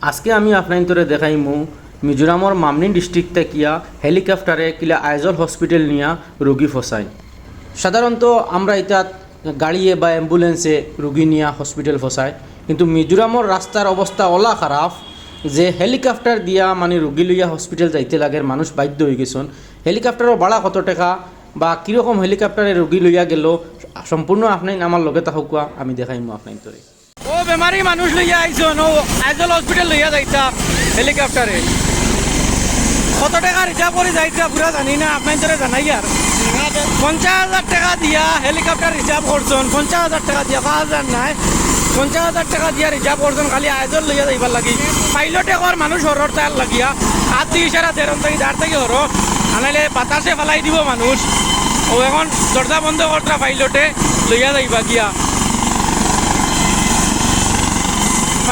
আজকে আমি আপনার দেখাইমু মিজোরামর মামনি ডিস্ট্রিক্ট থেকিয়া হেলিকপ্টারে কিলা আইজল হসপিটাল নিয়া রোগী ফসায় সাধারণত আমরা এটা গাড়িয়ে বা অ্যাম্বুলেন্সে রুগী নিয়া হসপিটাল ফসায় কিন্তু মিজোরামর রাস্তার অবস্থা ওলা খারাপ যে হেলিকপ্টার দিয়া মানে রুগী লইয়া হসপিটাল যাইতে লাগে মানুষ বাধ্য হয়ে গেছেন। হেলিকপ্টারও ভাড়া কত টাকা বা কীরকম হেলিকপ্টারে রুগী লইয়া গেল সম্পূর্ণ আপনি আমার লগে থাকুয়া আমি দেখাইমু আপনার তোরে ও বেমারি মানুষ লইয়া আইছন ও আইজল হসপিটাল লইয়া যাইতা হেলিকপ্টারে কত টাকা রিজার্ভ করে যাইতা পুরা জানি না আপনার ধরে জানাই আর পঞ্চাশ হাজার টাকা দিয়া হেলিকপ্টার রিজার্ভ করছেন পঞ্চাশ হাজার টাকা দিয়া, পাঁচ হাজার নাই। পঞ্চাশ হাজার টাকা দিয়া রিজার্ভ করছেন খালি আইজল লইয়া যাইবার লাগি। পাইলটে কর মানুষ হরর তার লাগিয়া হাত দিয়ে ইশারা দেরন থেকে দাঁড় থেকে হর আনাইলে বাতাসে ফেলাই দিব মানুষ ও এখন দরজা বন্ধ করতা পাইলটে লইয়া যাইবা গিয়া।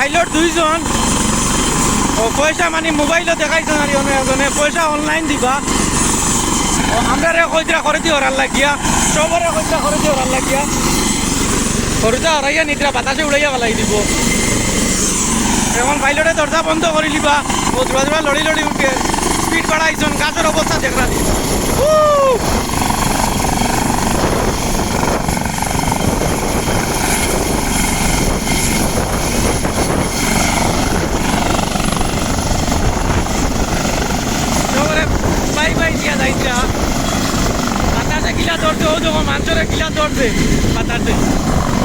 পাইলট দুইজন। ও পয়সা মানে মোবাইলও দেখাইছেন আর অনেক এজনে। পয়সা অনলাইন দিবা। ও আমরা কইতরা করে দি ওরার লাগিয়া। সবরে কইতরা করে দি ওরার লাগিয়া। করতে হরাইয়া নিদ্রা বাতাসে উড়াইয়া ফেলাই দিব। এখন পাইলটে দরজা বন্ধ করে দিবা। ও দুরা দুরা লড়ি লড়ি উঠে। স্পিড বাড়াইছন গাছের অবস্থা দেখরা দি সবরে বাই বাই দিয়া যাইতা বাতাসে কিলা ধরছে ও যখন মানুষের কিলা ধরছে বাতাসে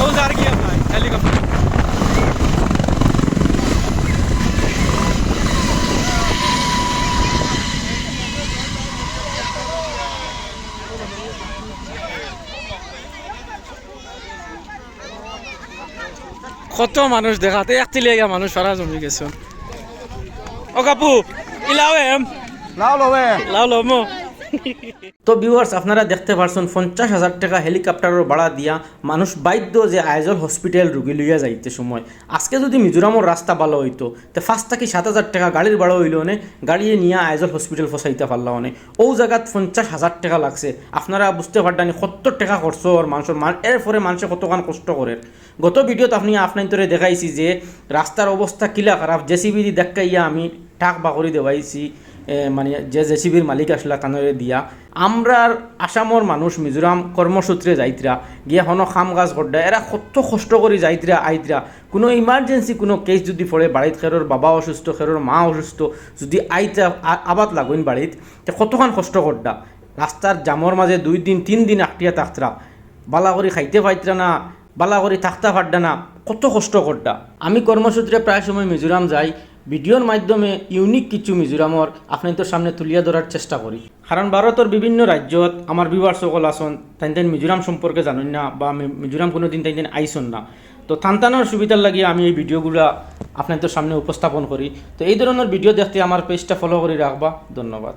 ও যার গিয়া ভাই হেলিকপ্টার কত মানুষ দেখাতে একটি লেগা মানুষ সারা জমি গেছে। ও কাপু ইলাও এম। লাও লবে লাও লমো তো ভিউয়ার্স আপনারা দেখতে পারছেন, পঞ্চাশ হাজার টাকা হেলিকপ্টারের ভাড়া দিয়া মানুষ বাধ্য যে আইজল হসপিটাল রুগী লইয়া যাইতে সময়। আজকে যদি মিজোরামর রাস্তা ভালো হইতো, তো ফার্স্ট থাকি সাত হাজার টাকা গাড়ির ভাড়া হইল অনে গাড়ি নিয়ে আইজল হসপিটাল ফসাইতে পারলা অনে ও জায়গাত পঞ্চাশ হাজার টাকা লাগছে। আপনারা বুঝতে পারতানি সত্তর টাকা খরচ আর মানুষের মান পরে মানুষে কতক্ষণ কষ্ট করে। গত ভিডিওতে আপনি আপনার তোরে দেখাইছি যে, রাস্তার অবস্থা কিলা খারাপ, জেসিবি দেখাইয়া আমি টাক বাকরি দেওয়াইছি। মানে যে জেসিবির মালিক আসলা কানরে দিয়া। আমরার আসামর মানুষ মিজোরাম কর্মসূত্রে যাইতরা গিয়া হন খাম কাজ করডা এরা কত কষ্ট করে যাইতরা আইতরা কোনো ইমার্জেন্সি কোনো কেস যদি পড়ে বাড়িত খেরোর বাবা অসুস্থ খেরোর মা অসুস্থ, যদি আইতা আবাদ লাগুন বাড়িত তে কতক্ষণ কষ্ট করডা রাস্তার জামর মাঝে দুই দিন, তিন দিন আটটিয়া থাকতরা বালা করে খাইতে পাইতরা না, বালা করে থাকতা পারডা না, কত কষ্ট করডা আমি কর্মসূত্রে প্রায় সময় মিজোরাম যাই ভিডিওর মাধ্যমে ইউনিক কিছু মিজোরামর আপনাদের সামনে তুলিয়া ধরার চেষ্টা করি। কারণ ভারতের বিভিন্ন রাজ্যত আমার সকল আসন তাই তাই মিজোরাম সম্পর্কে জানেন না বা মিজোরাম কোনো দিন তাই তাই আইসন না। তো থানতানোর সুবিধার লাগিয়ে আমি এই ভিডিওগুলো আপনাদের সামনে উপস্থাপন করি। তো এই ধরনের ভিডিও দেখতে আমার পেজটা ফলো করে রাখবা। ধন্যবাদ।